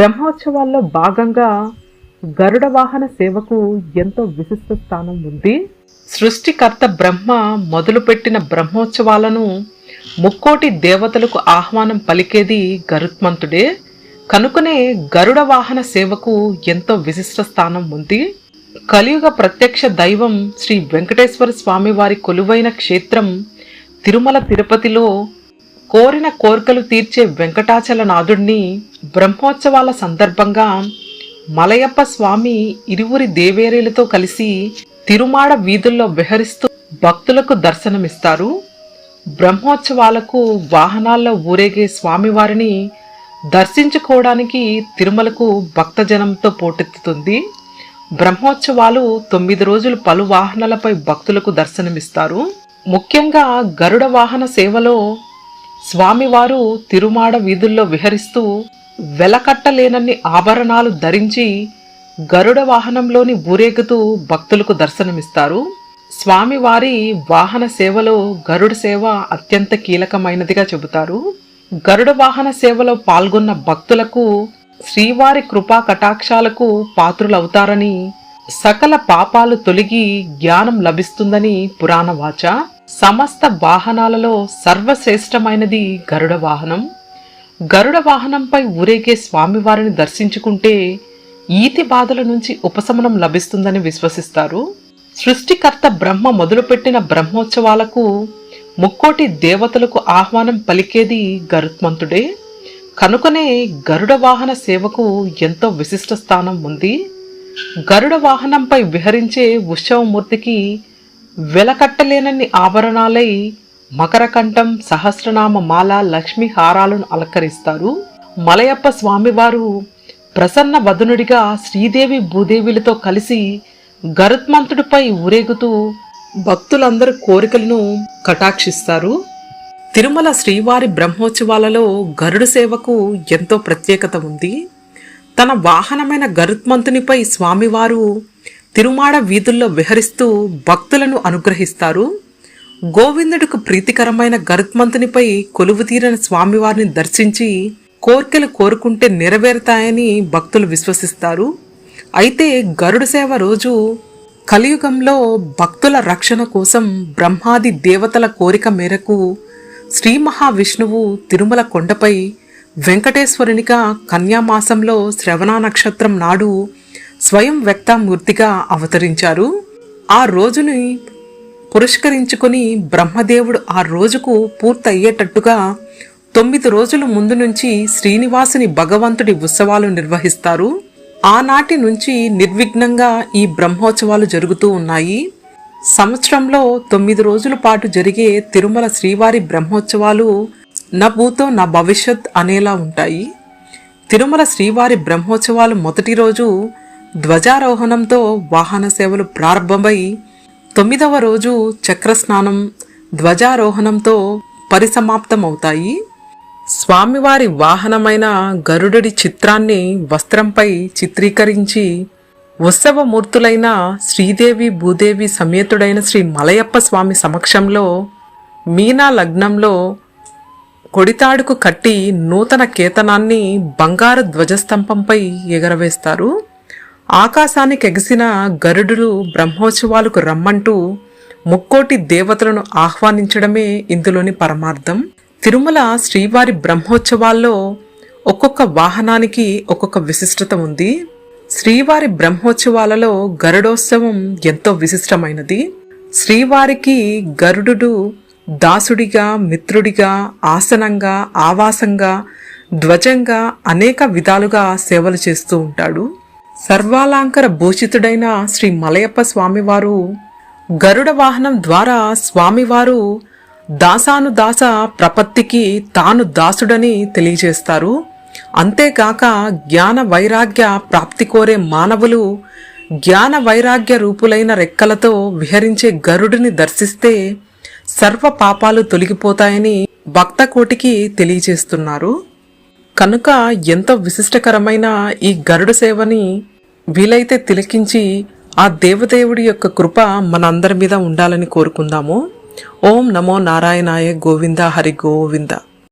బ్రహ్మోత్సవాల్లో భాగంగా గరుడ వాహన సేవకు ఎంతో విశిష్ట స్థానం ఉంది. సృష్టికర్త బ్రహ్మ మొదలుపెట్టిన బ్రహ్మోత్సవాలను ముక్కోటి దేవతలకు ఆహ్వానం పలికేది గరుత్మంతుడే. కనుకనే గరుడ వాహన సేవకు ఎంతో విశిష్ట స్థానం ఉంది. కలియుగ ప్రత్యక్ష దైవం శ్రీ వెంకటేశ్వర స్వామి వారి కొలువైన క్షేత్రం తిరుమల తిరుపతిలో కోరిన కోరికలు తీర్చే వెంకటాచల నాథుడిని బ్రహ్మోత్సవాల సందర్భంగా మలయప్ప స్వామి ఇరువురి దేవేరీలతో కలిసి తిరుమాడ వీధుల్లో విహరిస్తూ భక్తులకు దర్శనమిస్తారు. బ్రహ్మోత్సవాలకు వాహనాల్లో ఊరేగే స్వామివారిని దర్శించుకోవడానికి తిరుమలకు భక్తజనంతో పోటెత్తుతుంది. బ్రహ్మోత్సవాలు తొమ్మిది రోజులు పలు వాహనాలపై భక్తులకు దర్శనమిస్తారు. ముఖ్యంగా గరుడ వాహన సేవలో స్వామివారు తిరుమాడ వీధుల్లో విహరిస్తూ వెలకట్టలేనన్ని ఆభరణాలు ధరించి గరుడ వాహనంలోని ఊరేగుతూ భక్తులకు దర్శనమిస్తారు. స్వామివారి వాహన సేవలో గరుడ సేవ అత్యంత కీలకమైనదిగా చెబుతారు. గరుడ వాహన సేవలో పాల్గొన్న భక్తులకు శ్రీవారి కృపా కటాక్షాలకు పాత్రులవుతారని సకల పాపాలు తొలగి జ్ఞానం లభిస్తుందని పురాణ వాచ సమస్త వాహనాలలో సర్వశ్రేష్టమైనది గరుడ వాహనం. గరుడ వాహనంపై ఊరేగే స్వామివారిని దర్శించుకుంటే ఈతి బాధల నుంచి ఉపశమనం లభిస్తుందని విశ్వసిస్తారు. సృష్టికర్త బ్రహ్మ మొదలుపెట్టిన బ్రహ్మోత్సవాలకు ముక్కోటి దేవతలకు ఆహ్వానం పలికేది గరుత్మంతుడే. కనుకనే గరుడ వాహన సేవకు ఎంతో విశిష్ట స్థానం ఉంది. గరుడ వాహనంపై విహరించే ఉత్సవమూర్తికి వెలకట్టలేనన్ని ఆభరణాలై మకరకంఠం సహస్రనామ మాల లక్ష్మీ హారాలను అలంకరిస్తారు. మలయప్ప స్వామివారు ప్రసన్న వదనుడిగా శ్రీదేవి భూదేవిలతో కలిసి గరుత్మంతుడిపై ఊరేగుతూ భక్తులందరి కోరికలను కటాక్షిస్తారు. తిరుమల శ్రీవారి బ్రహ్మోత్సవాలలో గరుడు సేవకు ఎంతో ప్రత్యేకత ఉంది. తన వాహనమైన గరుత్మంతునిపై స్వామివారు తిరుమాడ వీధుల్లో విహరిస్తూ భక్తులను అనుగ్రహిస్తారు. గోవిందుడికి ప్రీతికరమైన గరుత్మంతునిపై కొలువుతీరని స్వామివారిని దర్శించి కోర్కెలు కోరుకుంటే నెరవేరుతాయని భక్తులు విశ్వసిస్తారు. అయితే గరుడు సేవ రోజు కలియుగంలో భక్తుల రక్షణ కోసం బ్రహ్మాది దేవతల కోరిక మేరకు శ్రీ మహావిష్ణువు తిరుమల కొండపై వెంకటేశ్వరునిగా కన్యామాసంలో శ్రవణ నక్షత్రం నాడు స్వయం వ్యక్తమూర్తిగా అవతరించారు. ఆ రోజుని పురస్కరించుకొని బ్రహ్మదేవుడు ఆ రోజుకు పూర్తయ్యేటట్టుగా తొమ్మిది రోజుల ముందు నుంచి శ్రీనివాసుని భగవంతుడి ఉత్సవాలు నిర్వహిస్తారు. ఆనాటి నుంచి నిర్విఘ్నంగా ఈ బ్రహ్మోత్సవాలు జరుగుతూ ఉన్నాయి. సంవత్సరంలో తొమ్మిది రోజుల పాటు జరిగే తిరుమల శ్రీవారి బ్రహ్మోత్సవాలు నా భూతో నా భవిష్యత్ అనేలా ఉంటాయి. తిరుమల శ్రీవారి బ్రహ్మోత్సవాలు మొదటి రోజు ధ్వజారోహణంతో వాహన సేవలు ప్రారంభమై తొమ్మిదవ రోజు చక్రస్నానం ధ్వజారోహణంతో పరిసమాప్తమవుతాయి. స్వామివారి వాహనమైన గరుడుడి చిత్రాన్ని వస్త్రంపై చిత్రీకరించి ఉత్సవమూర్తులైన శ్రీదేవి భూదేవి సమేతుడైన శ్రీ మలయప్ప స్వామి సమక్షంలో మీనా లగ్నంలో కొడితాడుకు కట్టి నూతన కేతనాన్ని బంగారు ధ్వజస్తంభంపై ఎగరవేస్తారు. ఆకాశానికి ఎగిసిన గరుడులు బ్రహ్మోత్సవాలకు రమ్మంటూ ముక్కోటి దేవతలను ఆహ్వానించడమే ఇందులోని పరమార్థం. తిరుమల శ్రీవారి బ్రహ్మోత్సవాల్లో ఒక్కొక్క వాహనానికి ఒక్కొక్క విశిష్టత ఉంది. శ్రీవారి బ్రహ్మోత్సవాలలో గరుడోత్సవం ఎంతో విశిష్టమైనది. శ్రీవారికి గరుడు దాసుడిగా మిత్రుడిగా ఆసనంగా ఆవాసంగా ధ్వజంగా అనేక విధాలుగా సేవలు చేస్తూ ఉంటాడు. సర్వాలంకర భూషితుడైన శ్రీ మలయప్ప స్వామివారు గరుడ వాహనం ద్వారా స్వామివారు దాసానుదాస ప్రపత్తికి తాను దాసుడని తెలియజేస్తారు. అంతేకాక జ్ఞాన వైరాగ్య ప్రాప్తి కోరే మానవులు జ్ఞాన వైరాగ్య రూపులైన రెక్కలతో విహరించే గరుడిని దర్శిస్తే సర్వ పాపాలు తొలగిపోతాయని భక్త కోటికి తెలియజేస్తున్నారు. కనుక ఎంతో విశిష్టకరమైన ఈ గరుడ సేవని వీలైతే తిలకించి ఆ దేవదేవుడి యొక్క కృప మనందరి మీద ఉండాలని కోరుకుందాము. ఓం నమో నారాయణాయ గోవింద హరి గోవింద.